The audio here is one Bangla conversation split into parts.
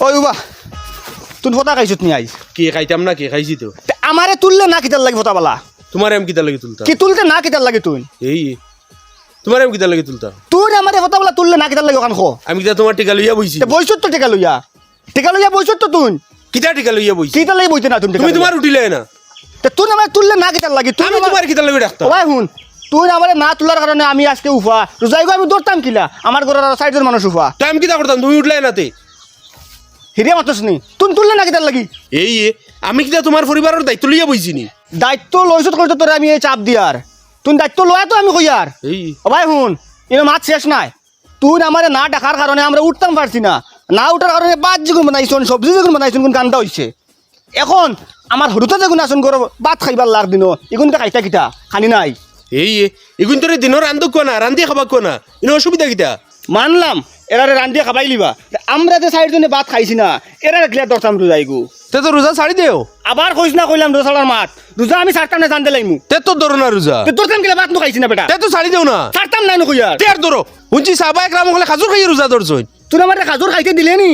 ওই উবা তুই ফটা খাইছত নি আইস কি খাইতাম না কি খাইছি তো? আমারে তুললে না কিতার লাগি ফটাবালা তোমার এম কিতা লাগি তুলতা কি তুলতে না কিতার লাগি তুই এই তোমার এম কিতা লাগি তুলতা তুই আমারে ফটাবালা তুললে না কিতার লাগি ওখান খো। আমি কিতা তোমার টিকা লইয়া বইছি। বইছত তো টেকা লইয়া? টেকা লইয়া বইছত তো তুই কিতা টিকা লইয়া বইছি? কিতার লাগি বইতে না তুই তুমি তোমার উঠিলে না? তে তুই আমারে তুললে না কিতার লাগি? তুই আমি তোমার কিতা লাগি ডাক্তার ওই শুন তুই আমারে না তোলার কারণে আমি আজকে উফা। রোজাই আমি দৌড়তাম কিলা? আমার ঘরের সাইডের মানুষ উফা। আমি কিতা করতাম তুমি উঠলে না তে? হিরিয়া মাতস নি তুই তুললে না কিতার লাগি? এই আমি কিতা তোমার পরিবারের দায়িত্ব লইয়া বইছি নি? দায়িত্ব লইছত কইতো তোরে আমি এই চাপ দিয়ার তুই দায়িত্ব লয়া তো আমি কইয়ার এই। ও ভাই শুন এনে মাছ শেষ নাই। তুই আমারে না ডাকার কারণে আমরা উঠতাম পারছি না। না উঠার কারণে বাদ যেগুন বানাইছুন সবজি যেগুন বানাইছুন কোন কান্দা হইছে এখন আমার হরুতে যেগুন আসুন গরো ভাত খাইবার লাগ দিন এগুনতে খাইতা কিতা খানি নাই। এই এগুন তোরে দিনের রান্ধ কোয়া না রান্ধিয়ে খাবা কোয়া না ইনো অসুবিধা কিতা? মানলাম। এরারে রান্ধিয়ে খাবাই লিবা। আমরা যে সাইড জনে ভাত খাইছি না এরারে ক্লিয়ার দরতাম রোজাইগু তে তো রোজা ছাড়ি দেও। আবার কইস না কইলাম রোজালার মাত রোজা আমি ছাড়তাম না জানতে লাইমু তে তো ধরো না রোজা তো তোর কেন ভাত নো খাইছি না বেটা। তে তো ছাড়ি দেও না। ছাড়তাম নাই নকইয়ার তে আর ধরো হুঁচি সাবা একরাম হলে খাজুর খাইয়ে রোজা ধরছই তুই আমার খাজুর খাইতে দিলে নি।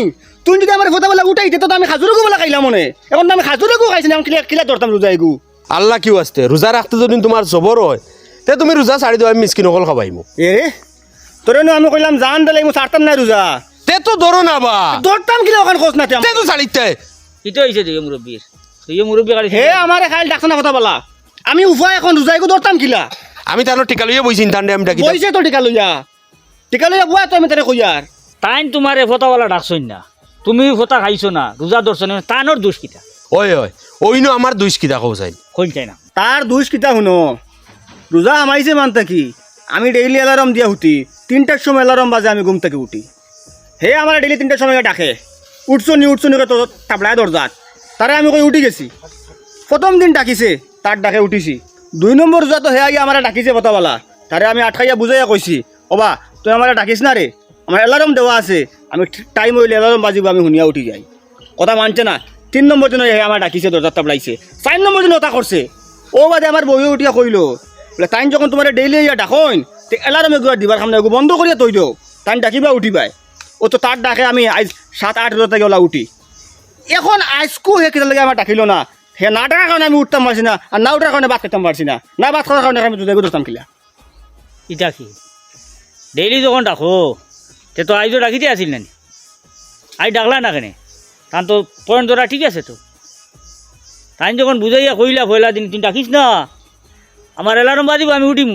তুই যদি আমার ফোটাবেলা উঠাইতে তো আমি খাজুর গুবলা খাইলাম মনে। এখন আমি খাজুর গু খাইছি না আমি কিলা কিলা ধরতাম রোজাইগু আল্লাহ কিউ আসতে রোজা রাখতে যদি তোমার জবর হয় তে তুমি রোজা ছাড়ি দেও আমি মিসকিন অকল খাবাইমু এ তোরে আমি কইলাম জান দিলে আমি ছাড়তাম না রোজা তে তো ধরো না বা। ধরতাম কিলা ওখান খোঁজ না তে তে তো ছাড়িতে ইটো হয়েছে দুই মুরব্বীর দুই মুরব্বী গাড়ি হে আমার খাইল ডাকছ না ফোটাবেলা আমি উফা এখন রোজাইগু ধরতাম কিলা। আমি তার টিকা লইয়া বইছি তান্ডে আমি ডাকি বইছে তো টিকা লইয়া টিকা লইয়া বুয়া তো আমি তারে কইয়ার তাইন তোমারে ফটাওয়ালা ডাকছই না। তুমি ফটা খাইছো না রোজা ধরছো না তাইনোর দোষ কিতা ওই ওই ওইনো আমার দুইশ কিতা কও চাই। কইন চাই না। তার দুষ কিতা শুনো। রোজা আমাইছে মানতা কি? আমি ডেইলি অ্যালার্ম দিয়া উঠি তিনটার সময় অ্যালার্ম বাজে, আমি ঘুম থেকে উঠি। হে, আমার ডেইলি তিনটার সময় ডাকে। উঠছো নি উঠছো নি তো তাবলায় দরজাত তারে আমি কই উঠি গেছি। প্রথম দিন ডাকিছে, তার ডাকে উঠিছি। দুই নম্বর রোজা তো হে আগে আমার ডাকিছে বতাবালা তারে আমি আটকাইয়া বুঝাইয়া কইছি, অবা, তুই আমার ডাকিস না রে? আমার অ্যালার্ম দেওয়া আছে। আমি টাইম হইলে অ্যালার্ম বাজিব, আমি শুনিয়া উঠি যাই। কথা মানছে না। তিন নম্বর দিন হে আমার ডাকিছে দরজাত তাবলাইছে চার নম্বর দিন ওটা করছে। ও বাদে আমার বই উঠিয়া কইলো, বলে, তাইন যখন তোমার ডেইলি ইয়া ডাকইন তে এলার্ম এগুলো দিবার সামনে এগু বন্ধ করিয়া তৈ দিও তাইন ডাকিবা উঠিবাই। ও তো তার ডাকে আমি আজ সাত বজা থেকে ওলা উঠি। এখন আজকু হে কেটে লাগে আমার ডাকিল না। হে না ডাকার কারণে আমি উঠতাম পারছি না আর না উঠার কারণে ভাত খেতাম পারছি না। না ভাত খাওয়ার কারণে আমি দুধে ধরতাম কিলা। ইটা কি? ডেইলি যখন ডাকো তে তো আইজও ডাকিতে আসিল না আই ডাকলা না কেনে? তান তো পয়েন্ট ধরা ঠিক আছে তো। তাই যখন বুঝাইয়া কইলা পয়লা দিন তুমি ডাকিস না। আমার এলার্ম বাজিব, আমি উঠিম।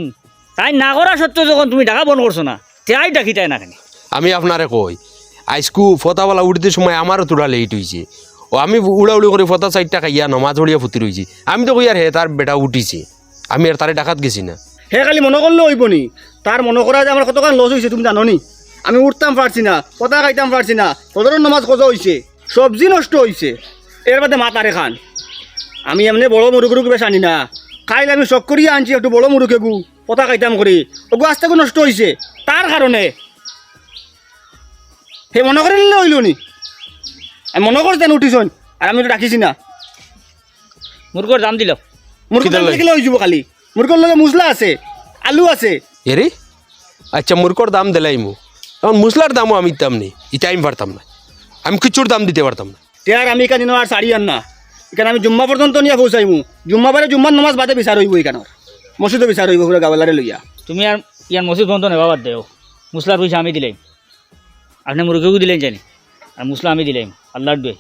তাই না করা সত্ত্বেও যখন তুমি ডাকা বন্ধ করছ না তে আই ডাকি তাই না কেনে? আমি আপনারে কই আইসকু ফতাওয়ালা উঠতে সময় আমারও তোরা লেট হয়েছে ও আমি উড়া উড়ি করে ফতা চারটা খাইয়া নমাজ হড়িয়া ফুটি রয়েছি আমি তো কই আর হে তার বেটা উঠিছে। আমি আর তারে ডাকাত গেছি না। হে খালি মনে করলে হইব নি তার মনে করা যে আমার কতক্ষণ লস হয়েছে তুমি জানো নি? আমি উঠতাম পারছি না কথা খাইতাম পারছি না তোদের নমাজ কজা হয়েছে সবজি নষ্ট হয়েছে এর বাদে মা মাতারে খান। আমি এমনি বড় মুরুগুরু বেশ আনি না। খাইলে আমি শখ করিয়া আনছি একটু বড় মুরুকে গু। কথা খাইতাম করি ওগু আস্তে করে নষ্ট হয়েছে তার কারণে হে মনে করে নিলে হইল নি আমি মনে করতেন উঠিছন আর আমি তো ডাকিছি না। মুরগর দাম দিল মুরগি কিতার লাগে? হয়ে যাব খালি মুরগর লগে মুসলা আছে আলু আছে। এরে আচ্ছা মুরকর দাম দিলাই মু এখন মুসলার দামও আমি দিতাম নি। ইটা আমি পারতাম না আমি কিচ্ছুর দাম দিতে পারতাম না তিয়ার আমি এখানে আর শাড়ি আন না। এখানে আমি জুম্মা পর্যন্ত নিয়ে পৌঁছাইমু জুম্মা বারে জুম্মার নমাজ বাদে বিচার হইব এখানোর মসজিদে বিচার হইব পুরো গাওয়ালারে লইয়া তুমি আর ইয়ার মসজিদ বন্ধ নেবা বাদ দেও। মুসলার পয়সা আমি দিলাম। আপনি মুরগিও দিলেন জানি। আর মুসলা আমি দিলাম আল্লাহর দুয়ে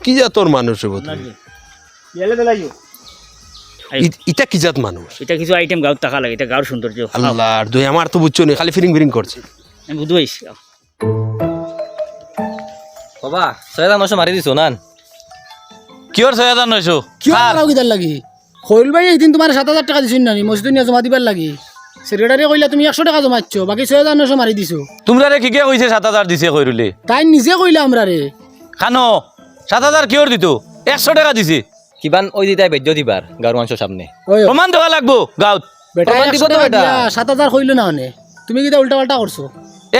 কি জাত তোর মানুষ হব তুমি? বেলাইও ইটা কি জাত মানুষ এটা কিছু আইটেম গাঁত টাকা লাগে এটা গাঁর সৌন্দর্য আল্লাহ আর দুই আমার তো বুঝছ নি খালি ফিরিং ফিরিং করছে আমি বুঝতে পারছি বাবা হাজার নশো মারি দিছো নান। কিয়র ছয় হাজার নয়শো? কিয় মারাও লাগি? হইল ভাই একদিন তোমার সাত হাজার টাকা দিছিল নানি মসজিদ নিয়ে জমা দিবার লাগি। সেক্রেটারি কইলা তুমি একশো টাকা জমাচ্ছ বাকি ছয় হাজার নশো মারি দিছো। তোমরা রে কিকে কইছে সাত হাজার দিছে কইরুলে তাই নিজে কইলা আমরা রে খানো সাত হাজার কিয়র দিত? একশো টাকা দিছে। কিবান ওই দিতাই বেদ্য দিবার গাঁর মানুষের সামনে। ওই প্রমাণ দেওয়া লাগবো গাঁত বেটা প্রমাণ দিব তো বেটা। সাত হাজার কইলো না হনে তুমি কিতা উল্টা পাল্টা করছ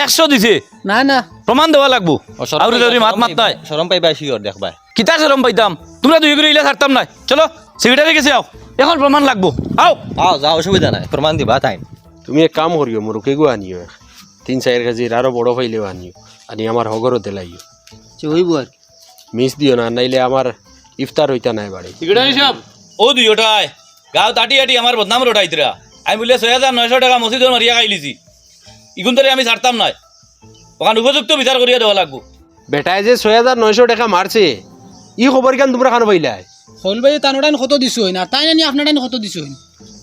একশো দিছে। না না। প্রমাণ দেওয়া লাগবো। আর যদি মাত মাত নাই। সরম পাইবা শিওর দেখবা। কিতা সেরম পাইতাম তোমরা দুই করে ইলে থাকতাম নাই। চলো সেক্রেটারি গেছে আও এখন প্রমাণ লাগবো। আও। আও যা অসুবিধা নাই। প্রমাণ দিবা তাই তুমি এক কাম করিও মুরুকে গো আনিও। তিন চার কেজির আরও বড় পাইলেও আনিও। আনি আমার হগরও দিলাইও। হইব আর মিস দিও না নাইলে আমার ইফতার হইতা নাই বাড়ি সেক্রেটারি সাহেব ও দুইটাই গাঁও তাটি আটি আমার বদনাম রোটাইতরা আমি বলে ছয় হাজার নয়শো টাকা মসজিদর মারিয়া খাইলিছি ইগুন তরে আমি ছাড়তাম নাই। ওখান উপযুক্ত বিচার করিয়া দেওয়া লাগবো। বেটায় যে ছয় হাজার নয়শো টাকা মারছে ই খবর কেন তোমরা খানো পাইলাই খৈল ভাই তানোটাইন কত দিছইন আর তাই নানি আপনার টাইন কত দিছইন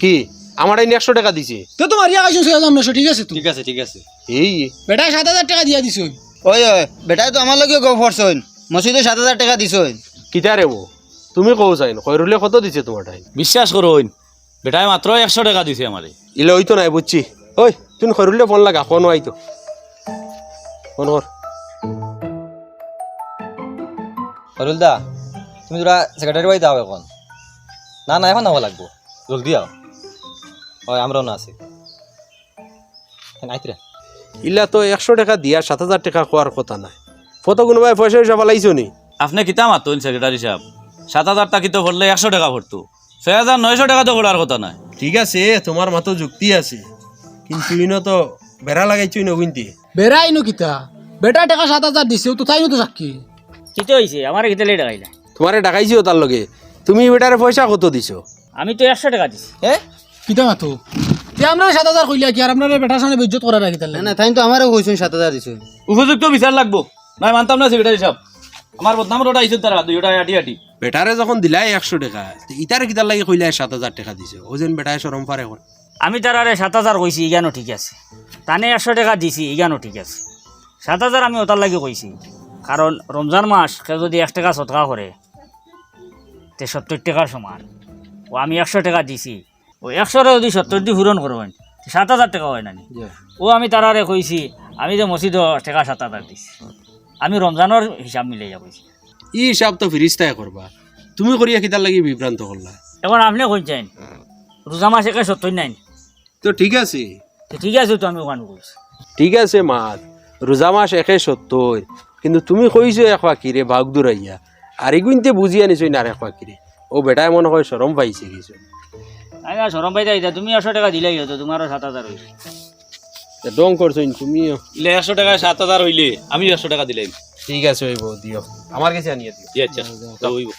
কি? আমার আইন একশো টাকা দিছে। তো তো মারিয়া খাইছো ছয় হাজার ঠিক আছে ঠিক আছে ঠিক আছে। এই। বেটায় সাত হাজার টাকা দিয়া দিছইন ওই ওই বেটাই তো আমার লগে গো ফরছইন মসজিদে সাত হাজার টাকা দিছইন কিতা রে বো? তুমি কৌ চাইন কইরুলে কত দিছে তোমার টাইম বিশ্বাস করুন বেটায় মাত্র একশো টাকা দিছে আমারে ইলে হইতো নাই বুঝছি ওই তুমি কইরুলে ফোন লাগা ফোন আইতো। ফোন কর হরুল দা তুমি তোরা সেক্রেটারি বাড়ি দাও এখন। না না এখন হওয়া লাগবো। জলদি আও হয় আমরাও না আছি। আইতরা ইলা তো একশো টাকা দিয়া সাত হাজার টাকা খোয়ার কথা নাই। ফটো কোনোবাই পয়সা হিসাব লাইছো নি? আপনি কিতা মাতুন সেক্রেটারি সাহেব? সাত হাজার টাকা তো ভরলে একশো টাকা ভরতো ছয় হাজার নয়শো টাকা তো ভরার কথা নাই। ঠিক আছে তোমার মাতো যুক্তি আছে। কিন্তু ইনো তো বেড়া লাগাইছো ইনো কিন্তু। বেড়াই নো কিতা? বেটা টাকা সাত হাজার দিছে তো তাই তো সাক্ষী কিতে হয়েছে আমার কিতে লেট গাইলা তোমারে ডাকাইছিও তার লগে। তুমি বেটারে পয়সা কত দিছো? আমি তো একশো টাকা দিছি। এ? কিতা মাতো তে আমরা সাত হাজার কইলা কি আর আপনার বেটার সামনে বেজ্জত করা রাখি তাহলে। না না তাই তো আমারও কইছইন সাত হাজার দিছইন উপযুক্ত বিচার লাগবো। নাই মানতাম না সেক্রেটারি সাহেব আমার বদনাম রোটাইছে তারা দুইটা আটি আটি। বেটারে যখন দিলাই একশো টাকা তো ইতারে কিতার লাগে কইলাই সাত হাজার টাকা দিছো? ও যেন বেটায় সরম পারে এখন আমি তার আরে সাত হাজার কইছি ইগানো ঠিক আছে। তানে একশো টাকা দিছি ইগানো ঠিক আছে। সাত হাজার আমি ওটার লাগে কইছি। কারণ রমজান মাস কেউ যদি এক টাকা সৎকা করে তে সত্তর টাকার সমান। ও আমি একশো টাকা দিছি। ও একশোরে যদি সত্তর দি পূরণ করবেন সাত হাজার টাকা হয় নানি ও আমি তার আরে কইছি আমি যে মসজিদ টাকা সাত হাজার দিছি। আমি রমজানের হিসাব মিলাই যা কইছি। ই হিসাব তো ফিরিস্তায় করবা। তুমি করিয়া কিতার লাগি বিভ্রান্ত করলা? এখন আপনি কইছেন রোজা মাস একে সত্তর নাই তো ঠিক আছে। তো ঠিক আছে তো আমি ওখানে কইছি ঠিক আছে মাত রোজা মাস একে সত্তর। কিন্তু তুমি কইছো এক পাখিরে ভাগ দূরাইয়া আর এগুনতে বুঝিয়ে নিছই না আর এক পাখিরে ও বেটায় মনে হয় সরম পাইছে কিছু আর সরম পাইতে আইতা তুমি একশো টাকা দিলেই হতো তোমারও সাত হাজার হয়েছে ডং করছ তুমিও ইলে একশো টাকা সাত হাজার হইলে আমি একশো টাকা দিলাম। ঠিক আছে ওই বউ দিও আমার কাছে আনিয়ে দিও আচ্ছা হইব